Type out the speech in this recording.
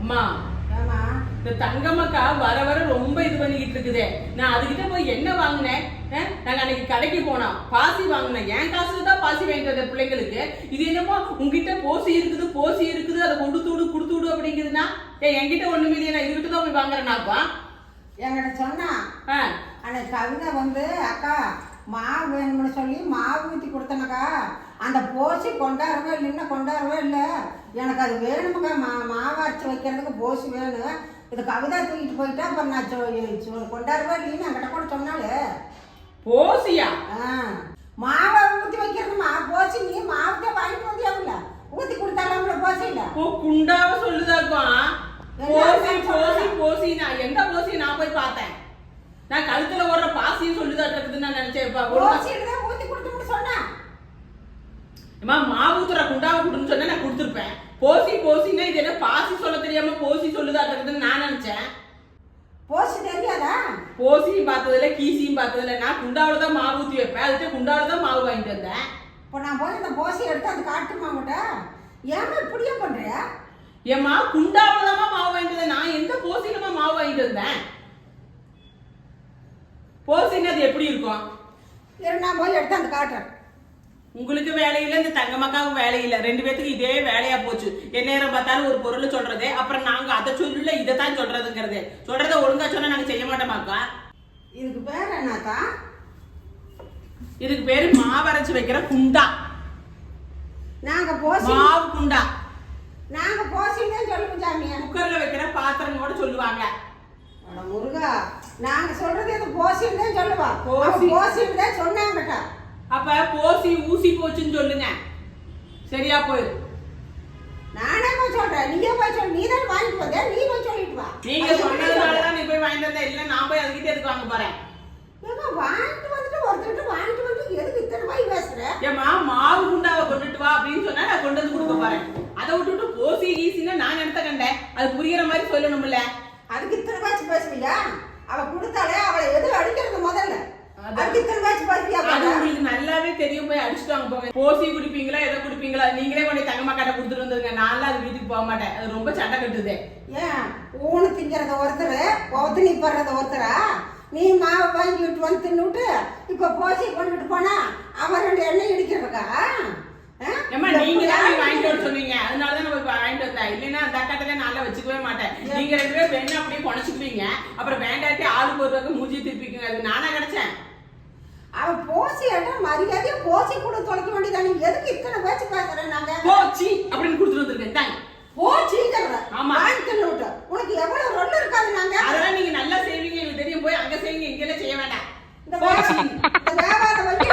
அம்மா இந்த தங்கம்மக்கா வர வர ரொம்ப இது பண்ணிக்கிட்டு இருக்குதே. நான் அதுகிட்ட போய் என்ன வாங்கினேன்? நாங்க அன்னைக்கு கடைக்கு போனோம். பாசி வாங்கினேன் என் காசுல தான் பாசி வாங்கிட்டு வந்தேன் பிள்ளைங்களுக்கு. இது என்னமோ உங்ககிட்ட போசி இருக்குது போசி இருக்குது அதை கொண்டு தூடு கொடுத்து விடு அப்படிங்குதுன்னா? ஏன் என்கிட்ட ஒண்ணுமே இல்லையே நான் இதுகிட்ட தான் போய் வாங்குறேனாப்பா என்கிட்ட சொன்னா அன்னைக்கு கவிதை வந்து அக்கா மாவு வேணும்னு சொல்லி மாவு ஊற்றி கொடுத்தனக்கா. அந்த போசி கொண்டாடவே இல்லைன்னா கொண்டாடவே இல்லை. எனக்கு அது வேணுமுக்கா மா மாவு வைக்கிறதுக்கு போசி வேணும் இது கவிதா தூக்கிட்டு போயிட்டா அப்புறம் நான் கொண்டாடவே இல்லைன்னு என்கிட்ட கூட சொன்னாலே போசியா? ஆ. மாவை ஊற்றி வைக்கிறதுமா? போசி நீ மாவுக்கே வாங்கிட்டு வந்தியாவுல ஊற்றி கொடுத்தாலாம்ல போசி இல்லை ஓ குண்டாவ சொல்லுதாக்கும் போசி போசி போசி நான் எந்த போசி நான் போய் பார்த்தேன்? நான் கழுத்துல ஓடுற பாசியும் சொல்லுதாட்டு இருக்குதுன்னு நான் நினைச்சேன் போசிட்டு தான் ஊற்றி கொடுத்துட்டு சொன்னேன் அம்மா மாவுத்துற குண்டாவை கொடுன்னு சொன்னா நான் கொடுத்துருப்பேன். போசி போசின்னா இது என்ன பாசி சொல்ல தெரியாம போசி சொல்லுதாட்டு இருக்குதுன்னு நான் நினைச்சேன் போசி தெரியாதா போசியும் பார்த்ததில்ல கீசியும் பார்த்ததில்ல நான் குண்டாவில தான் மாவு ஊத்தி வைப்பேன் அதுக்கு குண்டாவில தான் மாவு வாங்கிட்டு வந்தேன் இப்போ நான் போய் இந்த போசி எடுத்து அது காட்டுமா உங்கள்கிட்ட ஏமா இப்படியே பண்றிய ஏம்மா குண்டாவில தான் மாவு வாங்கிட்டு வந்தேன் நான் எந்த போசிலமா மாவு வாங்கிட்டு வந்தேன்? போசின்னு அது எப்படி இருக்கும்? இரு நான் போய் எடுத்து அந்த காட்டுறேன். உங்களுக்கு வேலையில இந்த தங்கம்மாக்காவுக்கு வேலையில்ல ரெண்டு பேத்துக்கு இதே வேலையா போச்சு. என்ன நேரம் பார்த்தாலும் ஒரு பொருள் சொல்றது அப்புறம் நாங்க அதை சொல்லல இதை தான் சொல்றதுங்கிறது. சொல்றத ஒழுங்கா சொன்னா நாங்க செய்ய மாட்டோமாக்கா இதுக்கு பேர் என்னக்கா இதுக்கு பேரு மாவரைச்சு வைக்கிற குண்டா. நாங்க போசி மாவு குண்டா. நாங்க போசின்னு சொல்லுவோம் சாமியா குக்கர்ல வைக்கிற பாத்திரம் கூட சொல்லுவாங்க. அட முருகா நாங்க சொல்றது இது போசின்னு தான் சொல்லுவா. போசி. போசின்னு தான் சொன்னாங்கட்டா. அப்ப போசி ஊசி போச்சுன்னு சொல்லுங்க. சரியா போயிரு. நானே போய் சொல்றேன். நீயே போய் சொல்லு நீ தான் வாங்கிட்டு வந்த. நீ போய் சொல்லிட்டு வா. நீங்க அது எப்படி சொன்னதுனால சொல்ற? தான் நீ போய் வாங்கிட்டு வந்த இல்ல நான் போய் அதுக்கிட்ட எதுக்கு வாங்க போறேன் வாங்கிட்டு வந்துட்டு ஒருத்தர்கிட்ட வாங்கிட்டு வந்துட்டு எதுக்கு இத்தனை போய் பேசுற ஏமா மாவு குண்டாவை கொண்டுட்டு வா அப்படின்னு சொன்னா நான் கொண்டு வந்து கொடுக்க போறேன். அதை விட்டுட்டு போசி ஈசின்னா நான் எடுத்த கண்டேன். அது புரியுற மாதிரி சொல்லணும்ல. அதுக்கு இத்தனை பேச்சு பேசுவியா? அவ கொடுத்தாலே அவளை எது அடிக்கிறது முதல்ல. உங்களுக்கு நல்லாவே தெரியும் போய் அடிச்சுட்டு வாங்க போங்க. போசி குடிப்பீங்களா எதை குடிப்பீங்களா நீங்களே கொண்டு தங்கம்மா கடை கொடுத்துட்டு வந்துருங்க. அது வீட்டுக்கு போக மாட்டேன். அது ரொம்ப சண்டை கட்டுது. ஏன்? ஊனு திங்கிறத ஒருத்தர் ஒத்துணி போடுறத ஒருத்தரா? நீ மாவு வாங்கி விட்டு வந்து தின்னுட்டு இப்ப போசி கொண்டுட்டு போனா அவன் ரெண்டு எண்ணெய் இடிக்கிறதுக்கா? இந்த நீங்க தான் வாங்கிட்டு வர சொன்னீங்க. அதனால தான் நம்ம வாங்கிட்டு வந்தேன். இல்லைன்னா அந்த அக்காட்ட நான் வச்சுக்கவே மாட்டேன். நீங்க ரெண்டு பேரும் வேணும் அப்படியே குறைச்சிக்குவீங்க அப்புறம் வேண்டாட்டி ஆளுக்கு ஒரு பக்கம் மூஞ்சி திருப்பிக்குங்க. அது நானா கிடைச்சேன். அவ போசி ஏட்டா மரியாதையா போசி கூட தொலைக்க வேண்டியதானே? எதுக்கு இத்தனை பேச்சு பேசுறேன் நாங்க? போச்சி அப்படின்னு கொடுத்துட்டு வந்திருக்கேன். தாங்க போச்சிங்கிறத ஆமா. வாங்கி தின்னுட்டு உனக்கு எவ்வளவு ரொல்லு இருக்காது நாங்க அதெல்லாம் நீங்க நல்லா செய்வீங்க எங்களுக்கு தெரியும் போய் அங்க செய்வீங்க இங்கெல்லாம் செய்ய வேண்டாம் இந்த போச்சி வியாபாரம் இந்த வியாபாரம் வந்து